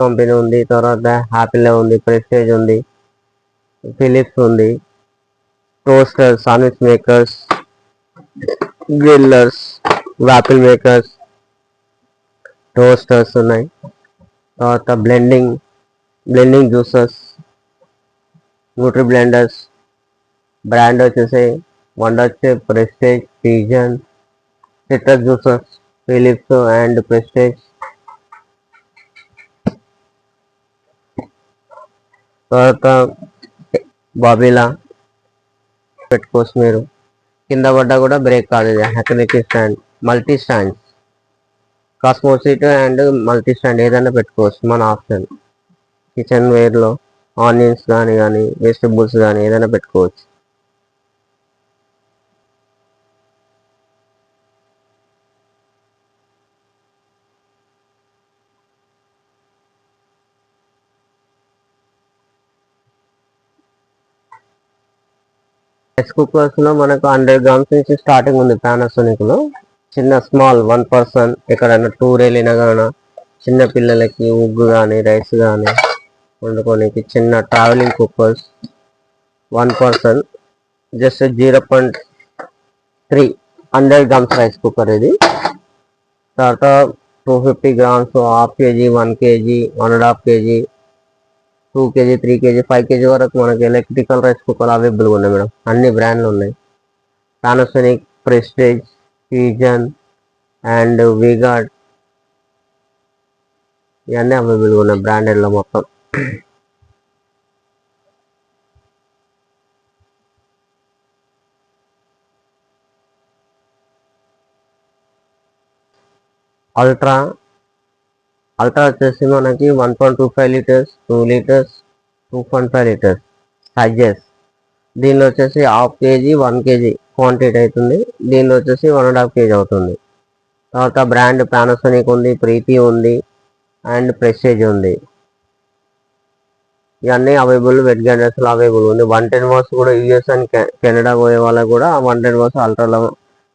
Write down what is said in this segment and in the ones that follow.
Company ఉంది తర్వాత హ్యాపీలో ఉంది ప్రెస్టేజ్ ఉంది ఫిలిప్స్ ఉంది toaster sandwich makers grillers waffle makers toasters ఉన్నాయి. తర్వాత blending blending juices nutri blenders brand వచ్చేసి వండర్ వచ్చే Prestige Pigeon citrus juices Philips and Prestige తర్వాత బాబీలా పెట్టుకోవచ్చు మీరు కింద పడ్డా కూడా బ్రేక్ కాదు ఇది. Stand multi stand. కాస్మోసిట్ and multi stand ఏదైనా పెట్టుకోవచ్చు మన ఆప్షన్. కిచెన్ వేర్లో ఆనియన్స్ కానీ కానీ వెజిటబుల్స్ కానీ ఏదైనా పెట్టుకోవచ్చు రైస్ కుక్కర్స్లో మనకు హండ్రెడ్ గ్రామ్స్ నుంచి స్టార్టింగ్ ఉంది పానాసోనిక్లో చిన్న స్మాల్ వన్ పర్సన్ ఎక్కడైనా టూర్ వెళ్ళినా కానీ చిన్న పిల్లలకి ఉగ్గు కానీ రైస్ కానీ వండుకోనికి చిన్న travelling cookers one person just zero point three hundred grams rice cooker ఇది. తర్వాత two fifty grams half KG one KG one and half KG two KG three KG five KG వరకు మనకి ఎలక్ట్రికల్ రైస్ కుక్కర్లు అవైలబుల్గా ఉన్నాయి madam. అన్ని బ్రాండ్లు ఉన్నాయి. Panasonic Prestige Pigeon and V Guard ఇవన్నీ అవైలబుల్గా ఉన్నాయి బ్రాండెడ్లో మొత్తం. అల్ట్రా అల్ట్రా వచ్చేసి మనకి one point two five litres two litres two point five litres sizes దీనిలో వచ్చేసి half KG one KG quantity అవుతుంది. దీనిలో వచ్చేసి వన్ అండ్ హాఫ్ కేజీ అవుతుంది. తర్వాత బ్రాండ్ పానాసోనిక్ ఉంది ప్రీతి ఉంది అండ్ ప్రెస్టేజ్ ఉంది. ఇవన్నీ అవైలబుల్ వెట్ గ్రైండర్స్లో అవైలబుల్ ఉంది. వన్ టెన్ వాస్ కూడా యూఎస్ అండ్ కెనడా పోయే వాళ్ళకి కూడా వన్ టెన్ వాస్ అల్ట్రాలో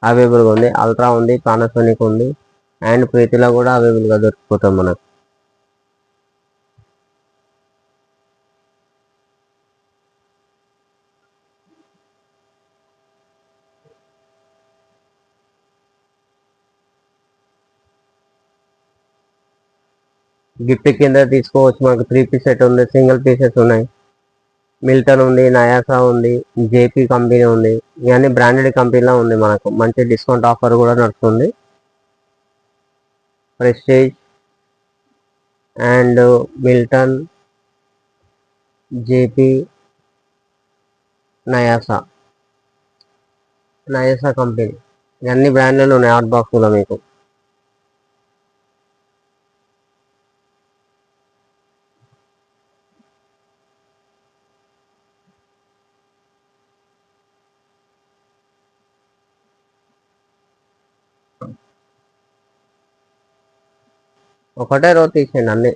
అవైలబుల్గా ఉంది. అల్ట్రా ఉంది పానాసోనిక్ ఉంది. అండ్ ప్రీతిలో కూడా అవైలబుల్గా దొరికిపోతాం మనకు. గిఫ్ట్ కింద తీసుకోవచ్చు. మనకు త్రీ పీస్ సెట్ ఉంది. సింగిల్ పీసెస్ ఉన్నాయి. మిల్టన్ ఉంది నయాసా ఉంది జేపీ కంపెనీ ఉంది. ఇవన్నీ బ్రాండెడ్ కంపెనీలో ఉంది మనకు. మంచి డిస్కౌంట్ ఆఫర్ కూడా నడుస్తుంది. Prestige and Milton JP Nayasa. Nayasa company. ఇవన్నీ బ్రాండ్లు ఉన్నాయి హాట్ బాక్స్లో మీకు. ఒకటే రోజు తీసేయండి అన్నీ.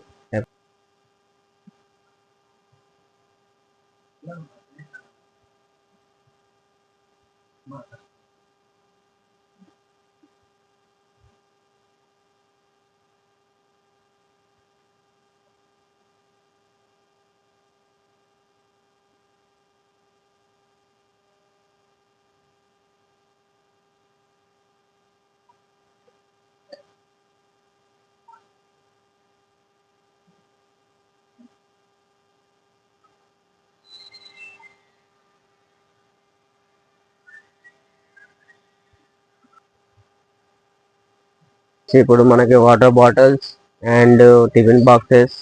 ఇప్పుడు మనకి water bottles and tiffin boxes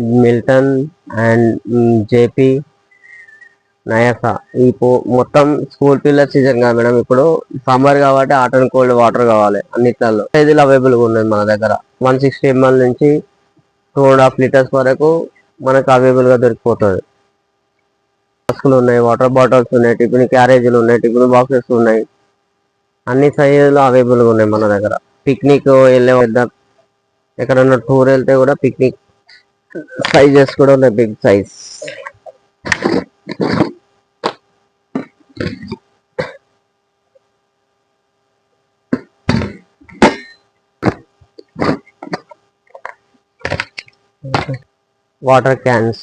Milton and JP Nayasa ఈ పో- మొత్తం స్కూల్ పిల్లల సీజన్ కాదు మేడం? ఇప్పుడు సమ్మర్ కాబట్టి హాట్ అండ్ కోల్డ్ వాటర్ కావాలి అన్నిట్లలో సైజులు అవైలబుల్గా ఉన్నాయి మన దగ్గర? వన్ సిక్స్టీ ఎంఎల్ నుంచి టూ అండ్ హాఫ్ లీటర్స్ వరకు మనకు అవైలబుల్గా దొరికిపోతుంది. ఫ్లాస్కులు ఉన్నాయి వాటర్ బాటిల్స్ ఉన్నాయి టిఫిన్ క్యారేజీలు ఉన్నాయి టిఫిన్ బాక్సెస్ ఉన్నాయి. అన్ని సైజులు అవైలబుల్గా ఉన్నాయి మన దగ్గర. పిక్నిక్ వెళ్ళే వద్ద ఎక్కడన్నా టూర్ వెళ్తే కూడా పిక్నిక్ సైజెస్ కూడా ఉన్నాయి బిగ్ సైజ్ వాటర్ క్యాన్స్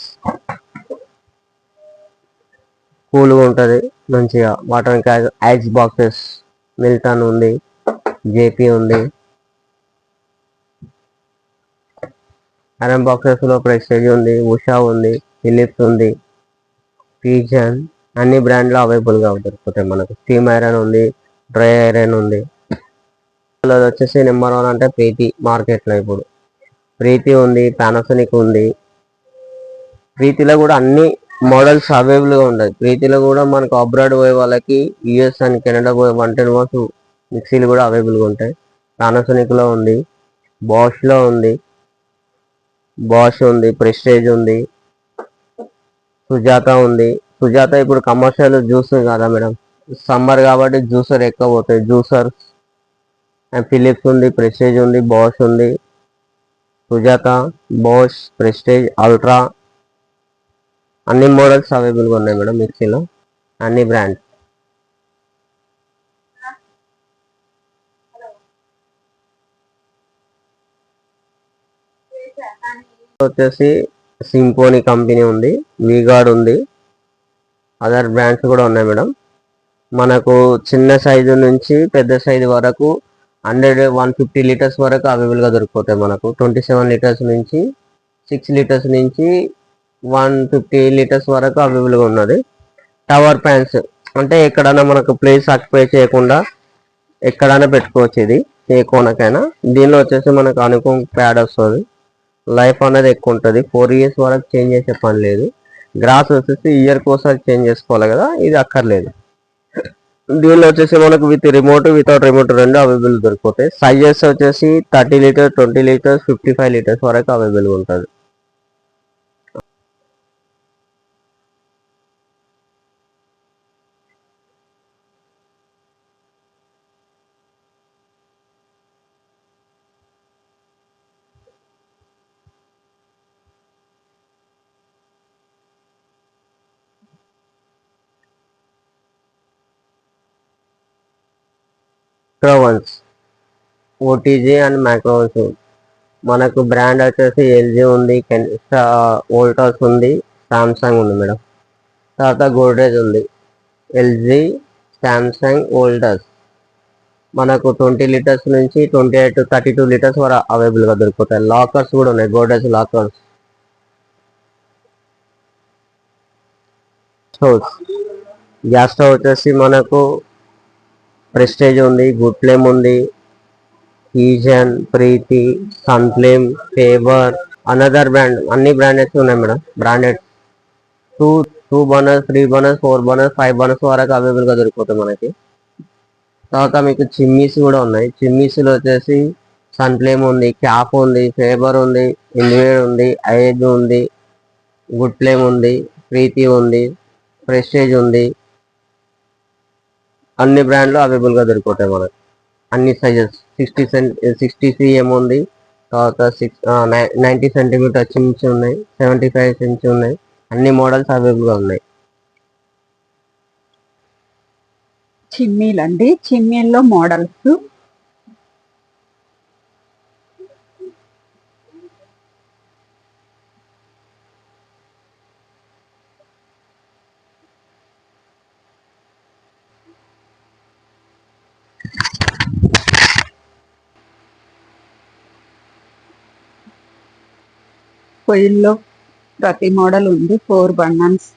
కూల్గా ఉంటుంది మంచిగా. Water can ice boxes Milton ఉంది. జేపీ ఉంది. ఐరన్ బాక్సెస్లో ప్రెస్టేజ్ ఉంది ఉషా ఉంది ఫిలిప్స్ ఉంది పీజన్ అన్ని బ్రాండ్లు అవైలబుల్గా దొరుకుతాయి మనకు. స్టీమ్ ఐరన్ ఉంది డ్రై ఐరన్ ఉంది. అది వచ్చేసి నెంబర్ వన్ అంటే ప్రీతి మార్కెట్లో ఇప్పుడు. ప్రీతి ఉంది పానాసోనిక్ ఉంది. ప్రీతిలో కూడా అన్ని మోడల్స్ అవైలబుల్గా ఉన్నాయి ప్రీతిలో కూడా మనకు అబ్రాడ్ పోయే వాళ్ళకి యుఎస్ అండ్ కెనడా పోయే వన్ టెన్ వాసు మిక్సీలు కూడా అవైలబుల్గా ఉంటాయి. పానాసోనిక్లో ఉంది బాష్లో ఉంది బాష్ ఉంది ప్రెస్టేజ్ ఉంది సుజాత ఉంది. సుజాత ఇప్పుడు కమర్షియల్ జ్యూస్ కదా మేడం సమ్మర్ కాబట్టి జ్యూసర్ ఎక్కువ పోతాయి. జ్యూసర్ అండ్ ఫిలిప్స్ ఉంది ప్రెస్టేజ్ ఉంది బాష్ ఉంది. సుజాత బాష్ ప్రెస్టేజ్ అల్ట్రా అన్ని మోడల్స్ అవైలబుల్గా ఉన్నాయి మేడం మిక్సీలో. అన్ని బ్రాండ్స్ వచ్చేసి సింపోనీ కంపెనీ ఉంది వీగార్డ్ ఉంది. అదర్ బ్రాండ్స్ కూడా ఉన్నాయి మేడం. మనకు చిన్న సైజు నుంచి పెద్ద సైజు వరకు హండ్రెడ్ వన్ ఫిఫ్టీ లీటర్స్ వరకు అవైలబుల్గా దొరికిపోతాయి మనకు. ట్వంటీ సెవెన్ లీటర్స్ నుంచి సిక్స్ లీటర్స్ నుంచి వన్ ఫిఫ్టీ లీటర్స్ వరకు అవైలబుల్గా ఉన్నది. టవర్ ప్యాన్స్ అంటే ఎక్కడైనా మనకు ప్లేస్ ఆక్యుపై చేయకుండా ఎక్కడైనా పెట్టుకోవచ్చు ఇది ఏ కోనకైనా దీనిలో వచ్చేసి మనకు అనుకో ప్యాడ్ వస్తుంది. లైఫ్ అనేది ఎక్కువ ఉంటుంది. ఫోర్ ఇయర్స్ వరకు చేంజ్ చేసే పని లేదు. గ్రాస్ వచ్చేసి ఇయర్కి ఒకసారి చేంజ్ చేసుకోవాలి కదా ఇది అక్కర్లేదు. దీనిలో వచ్చేసి మనకు విత్ రిమోట్ వితౌట్ రిమోట్ రెండు అవైలబుల్ దొరికిపోతాయి. సైజెస్ వచ్చేసి thirty litres twenty litres fifty five litres వరకు అవైలబుల్ ఉంటుంది. మైక్రోవన్స్ ఓటీజీ అండ్ మైక్రోవన్స్ మనకు బ్రాండ్ వచ్చేసి ఎల్జీ ఉంది వోల్టాస్ ఉంది సామ్సంగ్ ఉంది మేడం. తర్వాత గోడ్రేజ్ ఉంది ఎల్జీ సామ్సంగ్ వోల్టాస్ మనకు ట్వంటీ లీటర్స్ నుంచి twenty eight thirty two litres వరకు అవైలబుల్గా దొరుకుతాయి. లాకర్స్ కూడా ఉన్నాయి Godrej lockers stoves gas stove వచ్చేసి మనకు ప్రెస్టేజ్ ఉంది గుడ్ ఫ్లేమ్ ఉంది. ఈజన్ Preethi Sunflame Faber another brand అన్ని బ్రాండెడ్స్ ఉన్నాయి madam. Branded two two burners three burners four burners five burners వరకు అవైలబుల్గా దొరికిపోతాయి మనకి. తర్వాత మీకు చిమ్మీస్ కూడా ఉన్నాయి. చిమ్మీస్లో వచ్చేసి సన్ ఫ్లేమ్ ఉంది క్యాప్ ఉంది ఫేబర్ ఉంది ఇన్వేడ్ ఉంది ఐజ్ ఉంది గుడ్ ఫ్లేమ్ ఉంది ప్రీతి ఉంది ప్రెస్టేజ్ ఉంది. అన్ని బ్రాండ్లు అవైలబుల్గా దొరికిపోతాయి మనకు. అన్ని sizes sixty cent sixty CM ఉంది. తర్వాత సిక్స్ నైంటీ సెంటీమీటర్ ఇంచ్ ఉన్నాయి. సెవెంటీ ఫైవ్ ఇంచ్ ఉన్నాయి. అన్ని మోడల్స్ అవైలబుల్గా ఉన్నాయి. చిమ్మీలు అండి చిమ్మీల్లో మోడల్స్ పొయ్యిల్లో ప్రతి మోడల్ ఉంది. ఫోర్ బర్నర్స్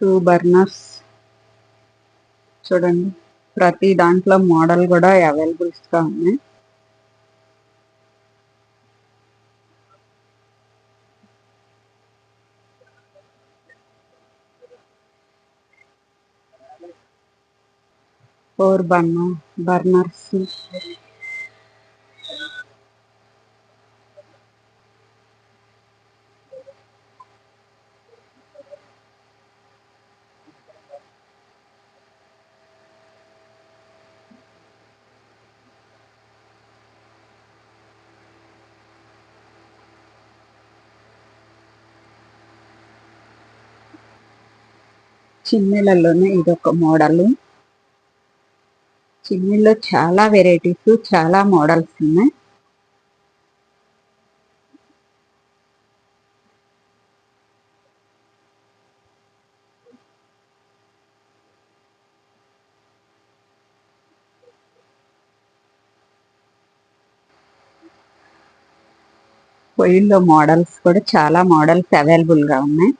టూ బర్నర్స్ చూడండి. ప్రతి దాంట్లో మోడల్ కూడా అవైలబుల్స్గా ఉన్నాయి. ఫోర్ బర్నర్ బర్నర్స్ చిన్నీళ్ళలోనే ఇదొక మోడల్. చిన్నీళ్ళు చాలా వెరైటీస్ చాలా మోడల్స్ ఉన్నాయి. పొయ్యిల్లో మోడల్స్ కూడా చాలా మోడల్స్ అవైలబుల్గా ఉన్నాయి.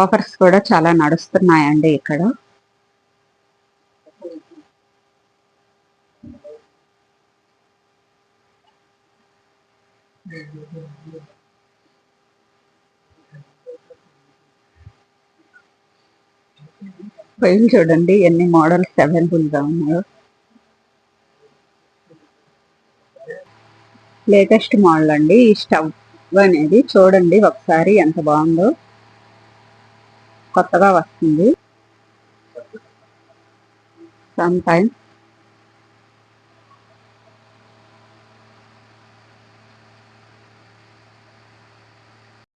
ఆఫర్స్ కూడా చాలా నడుస్తున్నాయండి ఇక్కడ. పొయ్యిలు చూడండి ఎన్ని మోడల్స్ అవైలబుల్గా ఉన్నాయో. లేటెస్ట్ మోడల్ అండి ఈ స్టవ్ అనేది. చూడండి ఒకసారి ఎంత బాగుందో. కొత్తగా వస్తుంది. Some times